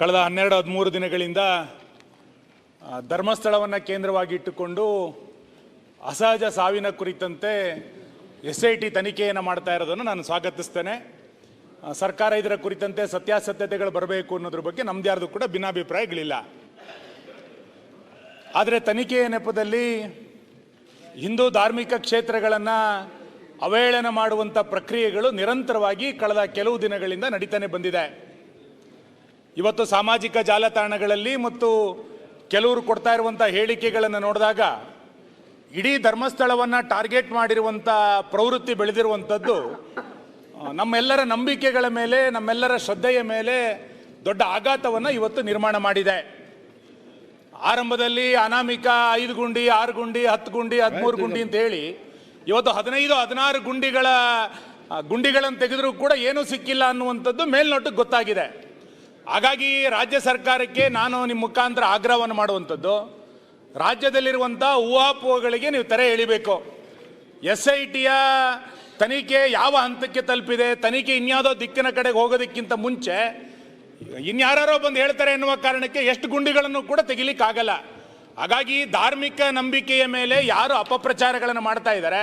ಕಳೆದ ಹನ್ನೆರಡು ಹದಿಮೂರು ದಿನಗಳಿಂದ ಧರ್ಮಸ್ಥಳವನ್ನು ಕೇಂದ್ರವಾಗಿ ಇಟ್ಟುಕೊಂಡು ಅಸಹಜ ಸಾವಿನ ಕುರಿತಂತೆ ಎಸ್ ಐ ಟಿ ತನಿಖೆಯನ್ನು ಮಾಡ್ತಾ ಇರೋದನ್ನು ನಾನು ಸ್ವಾಗತಿಸ್ತೇನೆ. ಸರ್ಕಾರ ಇದರ ಕುರಿತಂತೆ ಸತ್ಯಾಸತ್ಯತೆಗಳು ಬರಬೇಕು ಅನ್ನೋದ್ರ ಬಗ್ಗೆ ನಮ್ದು ಯಾರ್ದು ಕೂಡ ಭಿನ್ನಾಭಿಪ್ರಾಯಗಳಿಲ್ಲ. ಆದರೆ ತನಿಖೆಯ ನೆಪದಲ್ಲಿ ಹಿಂದೂ ಧಾರ್ಮಿಕ ಕ್ಷೇತ್ರಗಳನ್ನು ಅವಹೇಳನ ಮಾಡುವಂಥ ಪ್ರಕ್ರಿಯೆಗಳು ನಿರಂತರವಾಗಿ ಕಳೆದ ಕೆಲವು ದಿನಗಳಿಂದ ನಡೀತಾನೆ ಬಂದಿದೆ. ಇವತ್ತು ಸಾಮಾಜಿಕ ಜಾಲತಾಣಗಳಲ್ಲಿ ಮತ್ತು ಕೆಲವರು ಕೊಡ್ತಾ ಇರುವಂಥ ಹೇಳಿಕೆಗಳನ್ನು ನೋಡಿದಾಗ ಇಡೀ ಧರ್ಮಸ್ಥಳವನ್ನು ಟಾರ್ಗೆಟ್ ಮಾಡಿರುವಂಥ ಪ್ರವೃತ್ತಿ ಬೆಳೆದಿರುವಂಥದ್ದು ನಮ್ಮೆಲ್ಲರ ನಂಬಿಕೆಗಳ ಮೇಲೆ, ನಮ್ಮೆಲ್ಲರ ಶ್ರದ್ಧೆಯ ಮೇಲೆ ದೊಡ್ಡ ಆಘಾತವನ್ನು ಇವತ್ತು ನಿರ್ಮಾಣ ಮಾಡಿದೆ. ಆರಂಭದಲ್ಲಿ ಅನಾಮಿಕ ಐದು ಗುಂಡಿ, ಆರು ಗುಂಡಿ, ಹತ್ತು ಗುಂಡಿ, ಹದಿಮೂರು ಗುಂಡಿ ಅಂತ ಹೇಳಿ ಇವತ್ತು ಹದಿನೈದು, ಹದಿನಾರು ಗುಂಡಿಗಳ ಗುಂಡಿಗಳನ್ನು ತೆಗೆದರೂ ಕೂಡ ಏನೂ ಸಿಕ್ಕಿಲ್ಲ ಅನ್ನುವಂಥದ್ದು ಮೇಲ್ನೋಟಕ್ಕೆ ಗೊತ್ತಾಗಿದೆ. ಹಾಗಾಗಿ ರಾಜ್ಯ ಸರ್ಕಾರಕ್ಕೆ ನಾನು ನಿಮ್ಮ ಮುಖಾಂತರ ಆಗ್ರಹವನ್ನು ಮಾಡುವಂಥದ್ದು, ರಾಜ್ಯದಲ್ಲಿರುವಂಥ ಊಹಾಪೋಹಗಳಿಗೆ ನೀವು ತೆರೆ ಎಳಿಬೇಕು. ಎಸ್ ಐ ಟಿಯ ತನಿಖೆ ಯಾವ ಹಂತಕ್ಕೆ ತಲುಪಿದೆ, ತನಿಖೆ ಇನ್ಯಾವುದೋ ದಿಕ್ಕಿನ ಕಡೆಗೆ ಹೋಗೋದಕ್ಕಿಂತ ಮುಂಚೆ ಇನ್ಯಾರೋ ಬಂದು ಹೇಳ್ತಾರೆ ಎನ್ನುವ ಕಾರಣಕ್ಕೆ ಎಷ್ಟು ಗುಂಡಿಗಳನ್ನು ಕೂಡ ತೆಗಿಲಿಕ್ಕಾಗಲ್ಲ. ಹಾಗಾಗಿ ಧಾರ್ಮಿಕ ನಂಬಿಕೆಯ ಮೇಲೆ ಯಾರು ಅಪಪ್ರಚಾರಗಳನ್ನು ಮಾಡ್ತಾ ಇದ್ದಾರೆ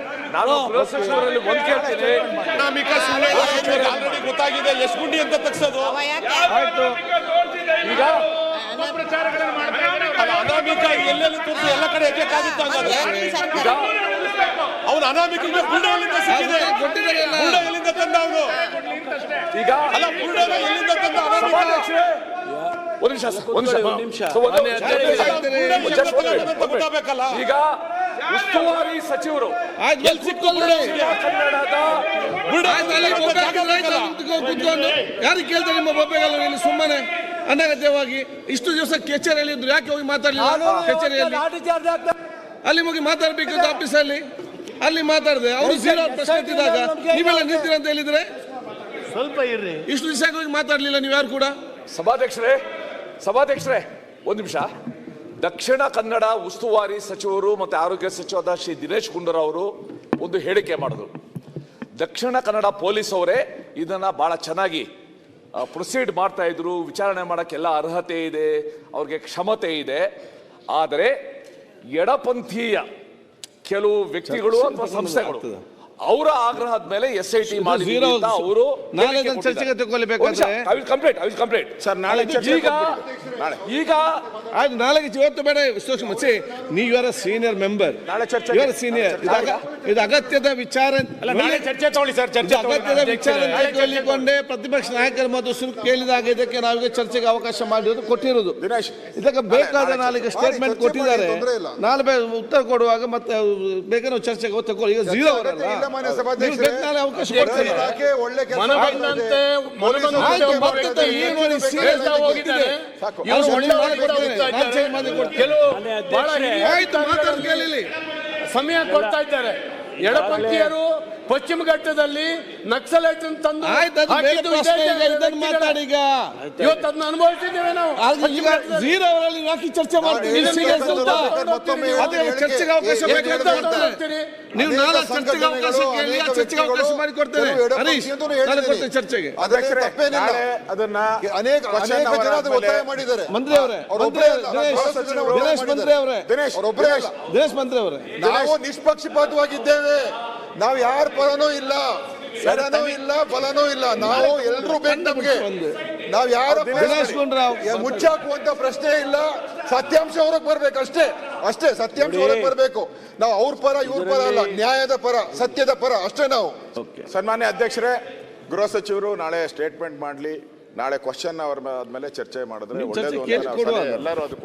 ನಾನು ಗೃಹ ಸಚಿವರಲ್ಲಿ ಒಂದ್ ಕೇಳ್ತೀನಿ. ಗೊತ್ತಾಗಿದೆ. ಎಷ್ಟು ಗುಂಡಿ ಅಂತ ತಗ್ಸೋದು. ಆಯ್ತು. ಈಗ ಅನಾಮಿಕ ಎಲ್ಲೆಲ್ಲಿ ತೋರಿಸಿ? ಎಲ್ಲ ಕಡೆ ಎಗ್ಬೇಕಾಗುತ್ತೆ ಈಗ ಅವನು ಅನಾಮಿಕ ಎಲ್ಲಿಂದ ಸಿಕ್ಕಿದೆ. ಎಲ್ಲಿಂದ ತಂದ ಅವನು. ಈಗ ಅಲ್ಲ ಗುಂಡ ಎಲ್ಲಿಂದ ತಂದ ಅನಾಮಿಕ ಒಂದ್ ನಿಮಿಷ ಒಂದ್. ಗೊತ್ತಾಗಬೇಕಲ್ಲ? ಈಗ ಉಸ್ತುವಾರಿ ಸಚಿವರು. ಕೂತ್ಕೊಂಡು ಯಾರಿಗೆ ಕೇಳ್ತಾರೆ ನಿಮ್ಮ ಬೊಬ್ಬೆಗಲ್ಲ ಇಲ್ಲಿ ಸುಮ್ಮನೆ ಅನಗತ್ಯವಾಗಿ? ಇಷ್ಟು ದಿವಸ ಕಚೇರಿಯಲ್ಲಿ ಇದ್ರು ಯಾಕೆ ಹೋಗಿ ಮಾತಾಡಲಿಲ್ಲ ಕಚೇರಿಯಲ್ಲಿ? ಅಲ್ಲಿ ಹೋಗಿ ಮಾತಾಡ್ಬೇಕಿತ್ತು ಆಫೀಸಲ್ಲಿ ಅಲ್ಲಿ ಮಾತಾಡಿದೆ. ಅವರು ಜೀರೋ ಪ್ರಶ್ನೆ ಎತ್ತಿದಾಗ ನೀವೆಲ್ಲ ನಿಂತಿರ ಅಂತ ಹೇಳಿದ್ರೆ? ಸ್ವಲ್ಪ ಇರ್ರಿ. ಇಷ್ಟು ದಿವಸ ಹೋಗಿ ಮಾತಾಡ್ಲಿಲ್ಲ ನೀವು ಯಾರು ಕೂಡ? ಸಭಾಧ್ಯಕ್ಷರೇ ಸಭಾಧ್ಯಕ್ಷರೇ ಒಂದ್ ನಿಮಿಷ. ದಕ್ಷಿಣ ಕನ್ನಡ ಉಸ್ತುವಾರಿ ಸಚಿವರು ಮತ್ತೆ ಆರೋಗ್ಯ ಸಚಿವರಾದ ಶ್ರೀ ದಿನೇಶ್ ಗುಂಡೂರಾವ್ ಅವರು ಒಂದು ಹೇಳಿಕೆ ಮಾಡಿದ್ರು. ದಕ್ಷಿಣ ಕನ್ನಡ ಪೊಲೀಸ್ ಅವರೇ ಇದನ್ನ ಬಹಳ ಚೆನ್ನಾಗಿ ಪ್ರೊಸೀಡ್ ಮಾಡ್ತಾ ಇದ್ರು. ವಿಚಾರಣೆ ಮಾಡೋಕ್ಕೆಲ್ಲ ಅರ್ಹತೆ ಇದೆ ಅವ್ರಿಗೆ ಕ್ಷಮತೆ ಇದೆ. ಆದರೆ ಎಡಪಂಥೀಯ ಕೆಲವು ವ್ಯಕ್ತಿಗಳು ಅಥವಾ ಸಂಸ್ಥೆಗಳು. ಅವರ ಆಗ್ರಹದ ಮೇಲೆ ಎಸ್ ಐ ಟಿ. ಅವರು ನಾಳೆ ಚರ್ಚೆಗೆ ತಗೊಳ್ಬೇಕಾದ್ರೆ- ಕಂಪ್ಲೀಟ್ ಐ ಕಂಪ್ಲೀಟ್ ಸರ್ ನಾಳೆ ಈಗ ಈಗ ಆಯ್ತು ನಾಳೆಗೆ ಇವತ್ತು ಬೇಡ ವಿಶ್ಲೇಷಣೆ ನೀ ನೀವು ಆರ್ ಸೀನಿಯರ್ ಮೆಂಬರ್ ನಾಳೆ ಚರ್ಚೆ ಇವರ ಸೀನಿಯರ್ ಇದು ಅಗತ್ಯದ ವಿಚಾರ ನಾಳೆ ಚರ್ಚೆ ತಗೊಳ್ಳಿ ಸರ್ ಚರ್ಚೆ ಅಗತ್ಯದ ವಿಚಾರ ನಾಳೆ ಕೇಳಿಕೊಂಡೆ ಪ್ರತಿಪಕ್ಷ ನಾಯಕರ ಮತ್ತು ಸುರು ಕೇಳಿದಾಗ ಇದಕ್ಕೆ ನಾವೀಗ ಚರ್ಚೆಗೆ ಅವಕಾಶ ಮಾಡಿರೋದು ಕೊಟ್ಟಿರೋದು. ದಿನೇಶ್, ಇದಕ್ಕೆ ಬೇಕಾದ ನಾಳೆ ನಾಳೆಗೆ ಸ್ಟೇಟ್ಮೆಂಟ್ ಕೊಟ್ಟಿದ್ದಾರೆ. ನಾಲ್ಕು ನಾಳೆ ಉತ್ತರ ಕೊಡುವಾಗ ಮತ್ತೆ ನಾವು ಚರ್ಚೆಗೆ ತಗೊಳ್ಳಿ ಈಗ ಜೀರೋ ಅಗತ್ಯ ಸಭಾಧ್ಯಕ್ಷರೇ. ಅವಕಾಶ ಕೊಡ್ತೀನಿ ಇಲಾಖೆ ಒಳ್ಳೆ ಕೆಲಸ ಮತ್ತೆ ಆಗಿ ಹೋಗಿದ್ದಾರೆ. ಒಳ್ಳೆ ಇದ್ದಾರೆ. ಕೆಲವು ಬಹಳ ಹಿರಿಯ ಸಮಯ ಕೊಡ್ತಾ ಇದ್ದಾರೆ. ಎಡಪಂಥೀಯರು ಪಶ್ಚಿಮ ಘಟ್ಟದಲ್ಲಿ ನಕ್ಸಲೈಟ್ ತಂದು ಆಯ್ತು ಅದು ಬೇರೆ ಹಾಕಿದ್ದು ಪ್ರಶ್ನೆ ಈಗ ಇದನ್ನ ವ್ಯಕ್ತಿಗಳೇ. ಮಾತಾಡಿ ಈಗ. ಇವತ್ತು ಅದನ್ನ ಅನುಭವಿಸಿದ್ದೇವೆ ನಾವು. ಈಗ ಝೀರೋ ಅವರಲ್ಲಿ ಯಾಕೆ ಚರ್ಚೆ ಮಾಡ್ತೀವಿ. ಚರ್ಚೆಗೆ ಅವಕಾಶ. ನೀವು ನಾಳೆ ಚರ್ಚೆಗೆ ಅವಕಾಶ ಕೇಳಿ ಆ ಚರ್ಚೆಗೆ ಅವಕಾಶ ಮಾಡಿ ಕೊಡ್ತೇನೆ ಹರೀಶ್ ಅಂತಲೂ ಕೊಡ್ತೇನೆ ಚರ್ಚೆಗೆ. ಅದನ್ನ ಅನೇಕ ಅನೇಕ ಜನ ಒತ್ತಾಯ ಮಾಡಿದ್ದಾರೆ. ಮಂತ್ರಿ ಅವರೇ ಮಂತ್ರಿ ದಿನೇಶ್ ಮಂತ್ರಿ ಅವರೇ. ದಿನೇಶ್ ಮಂತ್ರಿ ಅವರೇ. ನಾವು ನಿಷ್ಪಕ್ಷಪಾತವಾಗಿದ್ದೇವೆ. ನಾವು ಯಾರ ಪರನೂ ಇಲ್ಲ ಎಡನೂ ಇಲ್ಲ ಫಲನೂ ಇಲ್ಲ. ನಾವು ಎಲ್ರೂ ಬೇಕು ನಮ್ಗೆ. ನಾವ್ ಯಾರ. ಮುಚ್ಚಾಕುವಂತ ಪ್ರಶ್ನೆ ಇಲ್ಲ. ಸತ್ಯಾಂಶ ಹೊರಗೆ ಬರ್ಬೇಕು ಅಷ್ಟೇ. ಅಷ್ಟೇ ಸತ್ಯಾಂಶ ಹೊರಗೆ ಬರ್ಬೇಕು. ನಾವು ಅವ್ರ ಪರ ಇವ್ರ ಪರ ಅಲ್ಲ. ನ್ಯಾಯದ ಪರ ಸತ್ಯದ ಪರ ಅಷ್ಟೇ ನಾವು. ಸನ್ಮಾನ್ಯ ಅಧ್ಯಕ್ಷರೇ ಗೃಹ ಸಚಿವರು ನಾಳೆ ಸ್ಟೇಟ್ಮೆಂಟ್ ಮಾಡ್ಲಿ. ನಾಳೆ ಕ್ವಶನ್ ಅವ್ರ ಆದ್ಮೇಲೆ ಚರ್ಚೆ ಮಾಡಿದ್ರೆ ಒಳ್ಳೇದು ಎಲ್ಲರೂ ಅದು